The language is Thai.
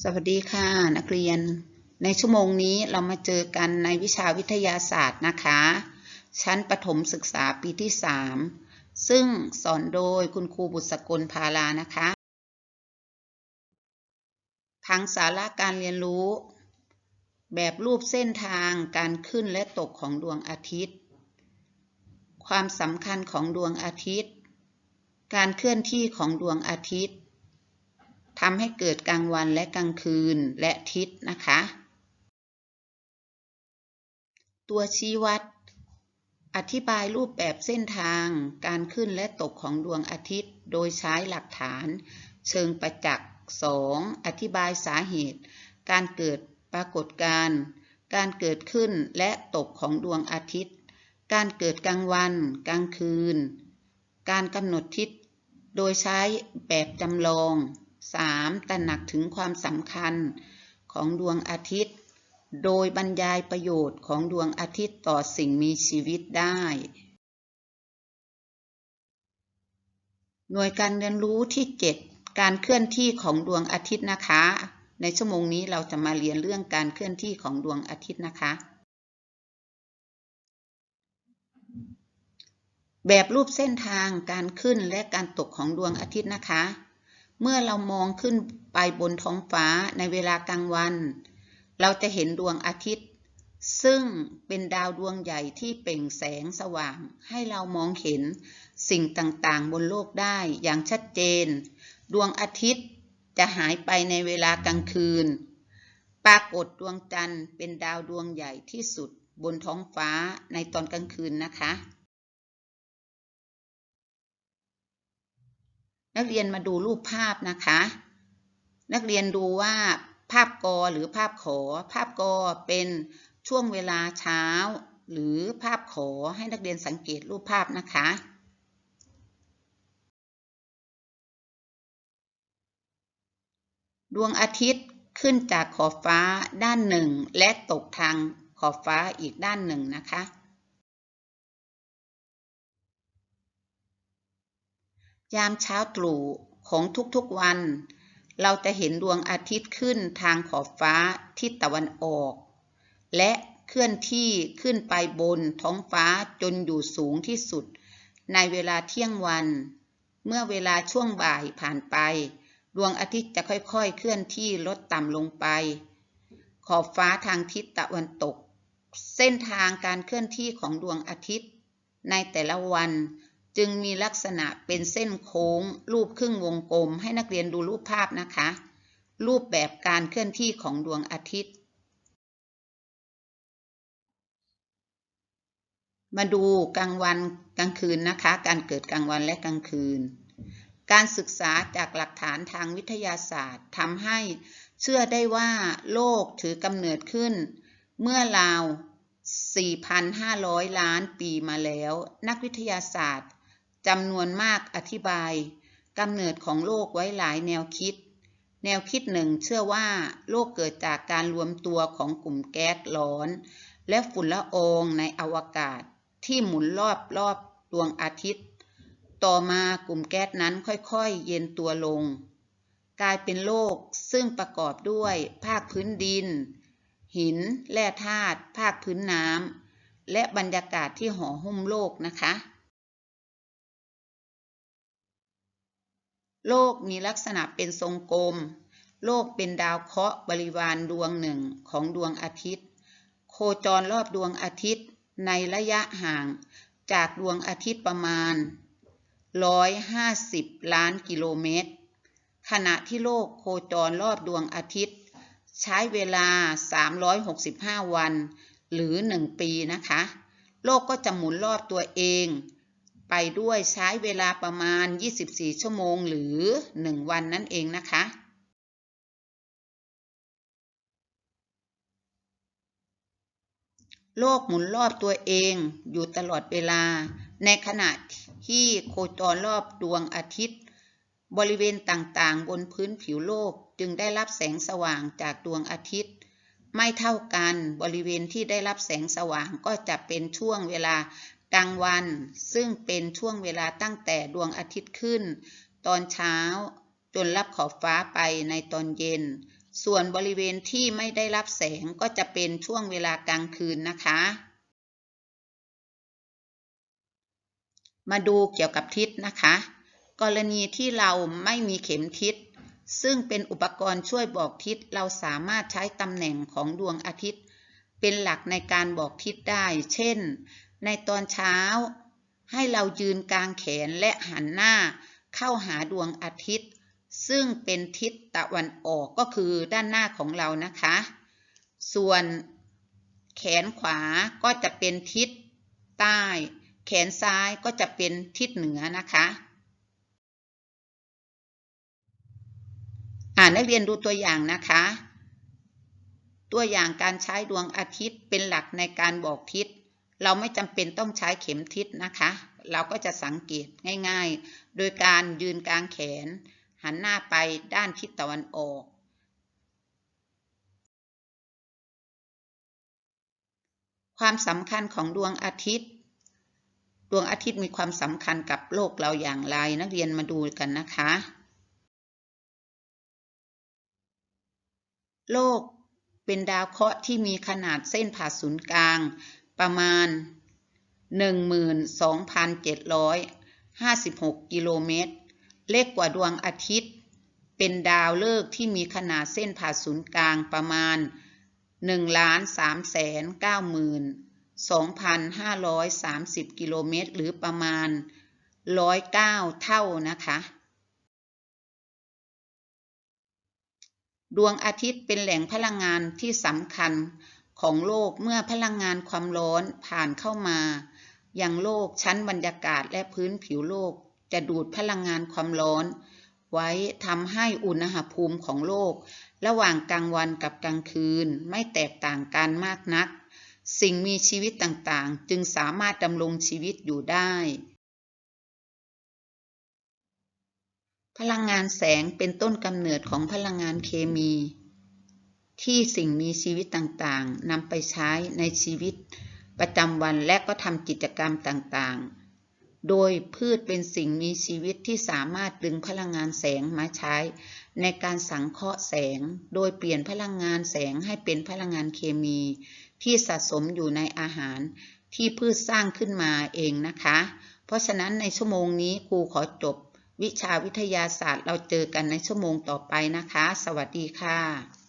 สวัสดีค่ะ นักเรียน ในชั่วโมงนี้เรามาเจอกันในวิชาวิทยาศาสตร์นะคะ ชั้นประถมศึกษาปีที่ 3 ซึ่งสอนโดยคุณครูบุษกลพาลานะคะพังสาระการเรียนรู้ แบบรูปเส้นทางการขึ้นและตกของดวงอาทิตย์ ความสำคัญของดวงอาทิตย์ การเคลื่อนที่ของดวงอาทิตย์ ทำให้เกิดกลางวันและกลางคืนและทิศนะคะ ตัวชี้วัด อธิบายรูปแบบเส้นทางการขึ้นและตกของดวงอาทิตย์ โดยใช้หลักฐาน เชิงประจักษ์ 2. อธิบายสาเหตุ การเกิดปรากฏการณ์การเกิดขึ้นและตกของดวงอาทิตย์ การเกิดกลางวัน กลางคืน การกำหนดทิศ โดยใช้แบบจำลอง 3. ตระหนักถึงความสำคัญของดวงอาทิตย์ โดยบรรยายประโยชน์ของดวงอาทิตย์ต่อสิ่งมีชีวิตได้ หน่วยการเรียนรู้ที่ 7 การเคลื่อนที่ของดวงอาทิตย์นะคะ ในชั่วโมงนี้เราจะมาเรียนเรื่องการเคลื่อนที่ของดวงอาทิตย์นะคะ แบบรูปเส้นทางการขึ้นและการตกของดวงอาทิตย์นะคะ เมื่อเรามองขึ้นไปบนท้องฟ้าในเวลากลางวัน เราจะเห็นดวงอาทิตย์ ซึ่งเป็นดาวดวงใหญ่ที่เปล่งแสงสว่าง ให้เรามองเห็นสิ่งต่างๆ บนโลกได้อย่างชัดเจน ดวงอาทิตย์จะหายไปในเวลากลางคืน ปรากฏดวงจันทร์เป็นดาวดวงใหญ่ที่สุดบนท้องฟ้าในตอนกลางคืนนะคะ นักเรียนมาดูรูปภาพนะคะ นักเรียนดูว่าภาพกอหรือภาพขอ ภาพกอเป็นช่วงเวลาเช้า หรือภาพขอให้นักเรียนสังเกตรูปภาพนะคะ ดวงอาทิตย์ขึ้นจากขอบฟ้าด้านหนึ่ง และตกทางขอบฟ้าอีกด้านหนึ่งนะคะ ยามเช้าตรู่ของทุกๆวัน เราจะเห็นดวงอาทิตย์ขึ้นทางขอบฟ้าทิศตะวันออก และเคลื่อนที่ขึ้นไปบนท้องฟ้าจนอยู่สูงที่สุด ในเวลาเที่ยงวัน เมื่อเวลาช่วงบ่ายผ่านไป ดวงอาทิตย์จะค่อยๆ เคลื่อนที่ลดต่ำลงไป ขอบฟ้าทางทิศตะวันตก เส้นทางการเคลื่อนที่ของดวงอาทิตย์ ในแต่ละวัน จึงมีลักษณะเป็นเส้นโค้ง รูปครึ่งวงกลม ให้นักเรียนดูรูปภาพนะคะ รูปแบบการเคลื่อนที่ของดวงอาทิตย์ มาดูกลางวันกลางคืนนะคะ การเกิดกลางวันและกลางคืน การศึกษาจากหลักฐานทางวิทยาศาสตร์ทำให้เชื่อได้ว่าโลกถือกำเนิดขึ้น เมื่อราว4,500 ล้านปีมาแล้ว นักวิทยาศาสตร์ จำนวนมากอธิบายกำเนิดของโลกไว้หลายแนวคิด แนวคิดหนึ่งเชื่อว่าโลกเกิดจากการรวมตัวของกลุ่มแก๊สร้อน และฝุ่นละอองในอวกาศที่หมุนรอบรอบดวงอาทิตย์ ต่อมากลุ่มแก๊สนั้นค่อยๆ เย็นตัวลง กลายเป็นโลกซึ่งประกอบด้วยภาคพื้นดิน หิน แร่ธาตุภาคพื้นน้ำและบรรยากาศที่ห่อหุ้มโลกนะคะ โลกมีลักษณะเป็นทรงกลม โลกเป็นดาวเคราะห์บริวารดวงหนึ่งของดวงอาทิตย์ โคจรรอบดวงอาทิตย์ในระยะห่างจากดวงอาทิตย์ประมาณ 150 ล้านกิโลเมตร ขณะที่โลกโคจรรอบดวงอาทิตย์ ใช้เวลา 365 วัน หรือ 1 ปีนะคะ โลกก็จะหมุนรอบตัวเอง ไปด้วยใช้เวลาประมาณ 24 ชั่วโมงหรือ 1 วันนั่นเองนะคะ โลกหมุนรอบตัวเองอยู่ตลอดเวลา ในขณะที่โคจรรอบดวงอาทิตย์ บริเวณต่างๆ บนพื้นผิวโลกจึงได้รับแสงสว่างจากดวงอาทิตย์ ไม่เท่ากันบริเวณที่ได้รับแสงสว่างก็จะเป็นช่วงเวลา กลางวัน ซึ่งเป็นช่วงเวลาตั้งแต่ดวงอาทิตย์ขึ้น ตอนเช้าจนรับขอบฟ้าไปในตอนเย็น ส่วนบริเวณที่ไม่ได้รับแสงก็จะเป็นช่วงเวลากลางคืนนะคะ มาดูเกี่ยวกับทิศนะคะ กรณีที่เราไม่มีเข็มทิศ ซึ่งเป็นอุปกรณ์ช่วยบอกทิศเราสามารถใช้ตำแหน่งของดวงอาทิตย์ เป็นหลักในการบอกทิศได้ เช่น ในตอนเช้า ให้เรายืนกลางแขนและหันหน้าเข้าหาดวงอาทิตย์ ซึ่งเป็นทิศตะวันออกก็คือด้านหน้าของเรานะคะ ส่วนแขนขวาก็จะเป็นทิศใต้ แขนซ้ายก็จะเป็นทิศเหนือนะคะอ่านนักเรียนดูตัวอย่างนะคะ ตัวอย่างการใช้ดวงอาทิตย์เป็นหลักในการบอกทิศ เราไม่จำเป็นต้องใช้เข็มทิศนะคะ เราก็จะสังเกตง่ายๆ โดยการยืนกลางแขน หันหน้าไปด้านทิศตะวันออก ความสำคัญของดวงอาทิตย์ ดวงอาทิตย์มีความสำคัญกับโลกเราอย่างไรนักเรียนมาดูกันนะคะ โลกเป็นดาวเคราะห์ที่มีขนาดเส้นผ่าศูนย์กลาง ประมาณ 12,756 กิโลเมตร เล็กกว่าดวงอาทิตย์ เป็นดาวฤกษ์ที่มีขนาดเส้นผ่าศูนย์กลางประมาณ 1,392,530 กิโลเมตร หรือประมาณ 109 เท่านะคะ ดวงอาทิตย์เป็นแหล่งพลังงานที่สำคัญ ของโลกเมื่อพลังงานความร้อนผ่านเข้ามายังโลกชั้นบรรยากาศและพื้นผิวโลกจะดูดพลังงานความร้อน ไว้ทำให้อุณหภูมิของโลก ระหว่างกลางวันกับกลางคืนไม่แตกต่างกันมากนัก สิ่งมีชีวิตต่างๆ จึงสามารถดำรงชีวิตอยู่ได้ พลังงานแสงเป็นต้นกำเนิดของพลังงานเคมี ที่สิ่งมีชีวิตต่างๆนำไปใช้ในชีวิต ประจำวันและก็ทำกิจกรรมต่างๆ โดยพืชเป็นสิ่งมีชีวิตที่สามารถดึงพลังงานแสงมาใช้ ในการสังเคราะห์แสง โดยเปลี่ยนพลังงานแสงให้เป็นพลังงานเคมี ที่สะสมอยู่ในอาหาร ที่พืชสร้างขึ้นมาเองนะคะ เพราะฉะนั้นในชั่วโมงนี้ครูขอจบ วิชาวิทยาศาสตร์เราเจอกันในชั่วโมงต่อไปนะคะ สวัสดีค่ะ